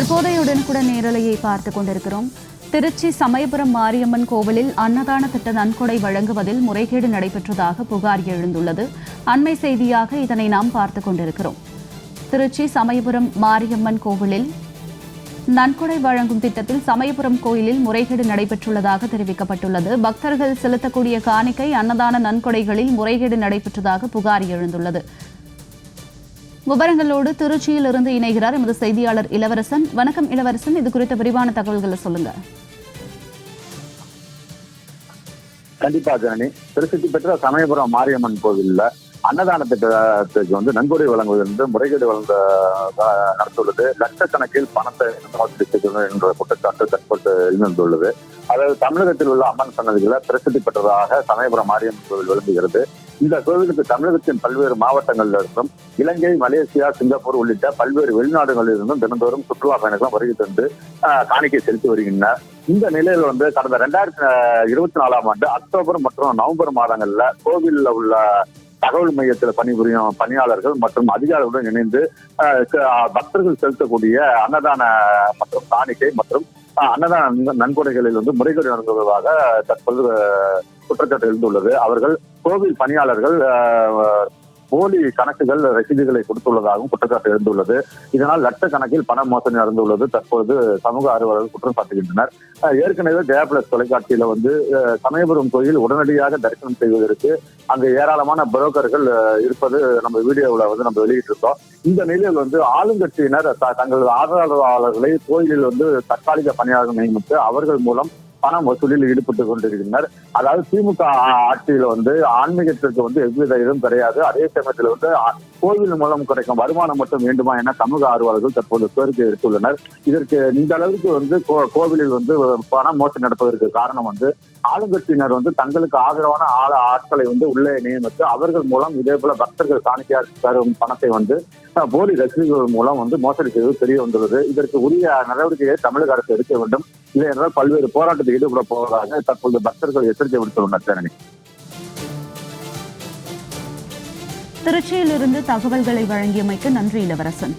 தற்போதைய உடனுக்குடன் நேரலையை பார்த்துக் கொண்டிருக்கிறோம். திருச்சி சமயபுரம் மாரியம்மன் கோவிலில் அன்னதான திட்ட நன்கொடை வழங்குவதில் முறைகேடு நடைபெற்றதாக புகார் எழுந்துள்ளது. அண்மை செய்தியாக இதனை நாம் பார்த்துக் கொண்டிருக்கிறோம். திருச்சி சமயபுரம் மாரியம்மன் கோவிலில் நன்கொடை வழங்கும் திட்டத்தில் சமயபுரம் கோயிலில் முறைகேடு நடைபெற்றுள்ளதாக தெரிவிக்கப்பட்டுள்ளது. பக்தர்கள் செலுத்தக்கூடிய காணிக்கை அன்னதான நன்கொடைகளில் முறைகேடு நடைபெற்றதாக புகார் எழுந்துள்ளது. விவரங்களோடு திருச்சியில் இருந்து இணைகிறார் எமது செய்தியாளர் இளவரசன். வணக்கம் இளவரசன். இது குறித்த விரிவான தகவல்களை சொல்லுங்க. கண்டிப்பா ஜனனி. திருச்சி பெற்ற சமயபுரம் மாரியம்மன் கோவில்ல அன்னதான திட்டத்துக்கு வந்து நன்கொடை வழங்குவது என்று முறைகேடு வழங்க நடத்துள்ளது நடந்துள்ளது. லட்சக்கணக்கில் பணத்தை என்ற குற்றச்சாட்டு தற்போது எழுந்துள்ளது. அதாவது தமிழகத்தில் உள்ள அம்மன் சன்னதிகளை பிரசித்தி பெற்றதாக சமயபுரம் மாரியம்மன் கோவில் விளங்குகிறது இந்த கோவிலுக்கு தமிழகத்தின் பல்வேறு மாவட்டங்களில் இருந்தும் இலங்கை மலேசியா சிங்கப்பூர் உள்ளிட்ட பல்வேறு வெளிநாடுகளில் இருந்தும் தினந்தோறும் சுற்றுலா பயணிகள் வருகை தந்து காணிக்கை செலுத்தி வருகின்றனர். இந்த நிலையில் வந்து கடந்த ரெண்டாயிரத்தி இருபத்தி நாலாம் ஆண்டு அக்டோபர் மற்றும் நவம்பர் மாதங்கள்ல கோவிலில் உள்ள தகவல் மையத்தில் பணிபுரியும் பணியாளர்கள் மற்றும் அதிகாரிகளுடன் இணைந்து பக்தர்கள் செலுத்தக்கூடிய அன்னதான மற்றும் காணிக்கை மற்றும் அன்னதான நன்கொடைகளில் வந்து முறைகேடு நடந்ததாக தற்போது குற்றச்சாட்டு எழுந்துள்ளது. அவர்கள் கோவில் பணியாளர்கள் போலி கணக்குகள் ரசீதுகளை கொடுத்துள்ளதாகவும் குற்றச்சாட்டு எழுந்துள்ளது. இதனால் லட்சக்கணக்கில் பண மோசடி நடந்துள்ளது. தற்போது சமூக ஆர்வலர்கள் குற்றம் சாட்டுகின்றனர். ஏற்கனவே ஜெயா பிளஸ் தொலைக்காட்சியில வந்து சமயபுரம் கோயில் உடனடியாக தரிசனம் செய்வதற்கு அங்கு ஏராளமான புரோக்கர்கள் இருப்பது நம்ம வீடியோவில் வந்து நம்ம வெளியிட்டிருக்கோம். இந்த நிலையில் வந்து ஆளுங்கட்சியினர் த- தங்களது ஆதரவாளர்களை கோயிலில் வந்து தற்காலிக பணியாளர்கள் நியமித்து அவர்கள் மூலம் பண வசூலில் ஈடுபட்டு கொண்டிருக்கின்றனர். அதாவது திமுக ஆட்சியில வந்து ஆன்மீகத்திற்கு வந்து எவ்வித இதுவும் கிடையாது. அதே சமயத்தில் வந்து கோவில் மூலம் கிடைக்கும் வருமானம் மட்டும் வேண்டுமா என சமூக ஆர்வலர்கள் தற்போது கோரிக்கை எடுத்துள்ளனர் இதற்கு இந்த அளவுக்கு வந்து கோ- கோவிலில் வந்து பண மோசடி நடப்பதற்கு காரணம் வந்து ஆளுங்கட்சியினர் வந்து தங்களுக்கு ஆதரவான ஆள ஆட்களை வந்து உள்ளே நியமித்து அவர்கள் மூலம் இதே போல பக்தர்கள் காணிக்கையாக தரும் பணத்தை வந்து போலி ரசீதுகள் மூலம் வந்து மோசடி செய்வது தெரிய வந்துள்ளது. இதற்கு உரிய நடவடிக்கையை தமிழக அரசு எடுக்க வேண்டும். இல்லை என்றால் பல்வேறு போராட்டத்தில் ஈடுபட போவதாக தற்போது பக்தர்கள் எச்சரிக்கை விடுத்துள்ளனர் ஜனனி திருச்சியில் இருந்து தகவல்களை வழங்கியமைக்கு நன்றி இளவரசன்.